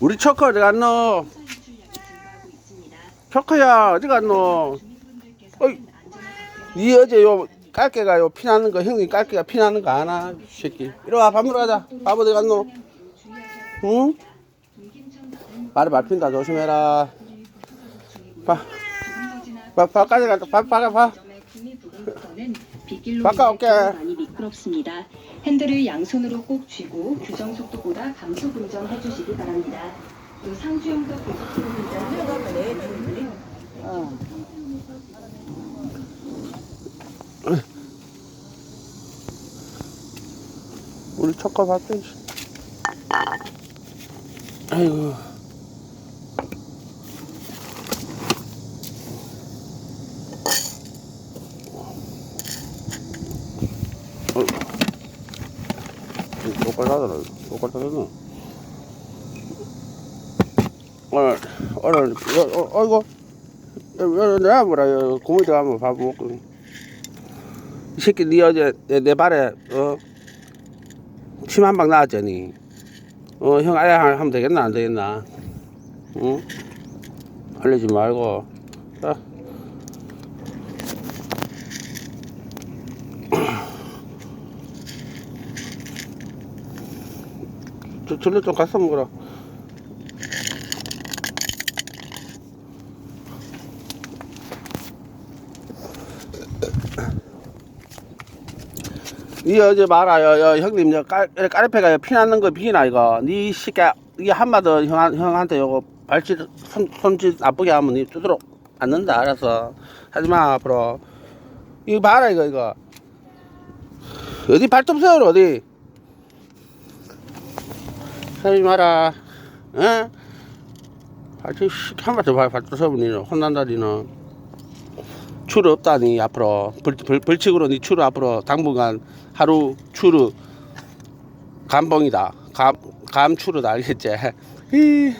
우리 초코 어디 갔노? 초코야 어디 갔노? 어이, 니 어제 요 깔개가 요 피나는 거 형님 깔개가 피나는 거 아나? 이 새끼 이리 와밥 먹으러 가자 밥 어디 갔노? 응? 말이 밟힌다 조심해라 밥 밥, 밥까지 갔다 밥, 밥, 밥. 빗길로 바꿔 올게. 많이 미끄럽습니다. 핸들을 양손으로 꼭 쥐고 규정 속도보다 감속 운전 해 주시기 바랍니다. 또 상주용도 고속도로 운전 우리 초코 밥 좀. 주- 아이고. 어. 똑같하더라. 똑같하더라. 오늘, 오늘, 어이구. 내가 뭐라, 여, 고모이 들어가면 밥 먹고. 이 새끼, 니 어제 내, 내 발에, 어, 침 한 방 나왔잖니. 어, 형 아야 하- 하면 되겠나, 안 되겠나? 응? 알리지 말고. 자. 저, 절로 좀 가서 먹어라. 니 어제 말아, 요, 요, 형님, 요, 깔, 까르페가 피나는 거 비나, 이거. 니 시끼, 이게 한마디 형, 형한테 요거 발짓, 손, 손짓 나쁘게 하면 니 두드러 앉는다, 알아서. 하지 마, 앞으로. 이거 봐라, 이거, 이거. 어디 발톱 세워라, 어디. 하지 마라. 어? 발톱, 씨, 한마디 발, 발톱 세우면 니는 혼난다, 니는. 추루 없다니 앞으로 벌, 벌, 벌칙으로 니 추루 앞으로 당분간 하루 추루 감봉이다 감, 감 추루다 알겠지? 이,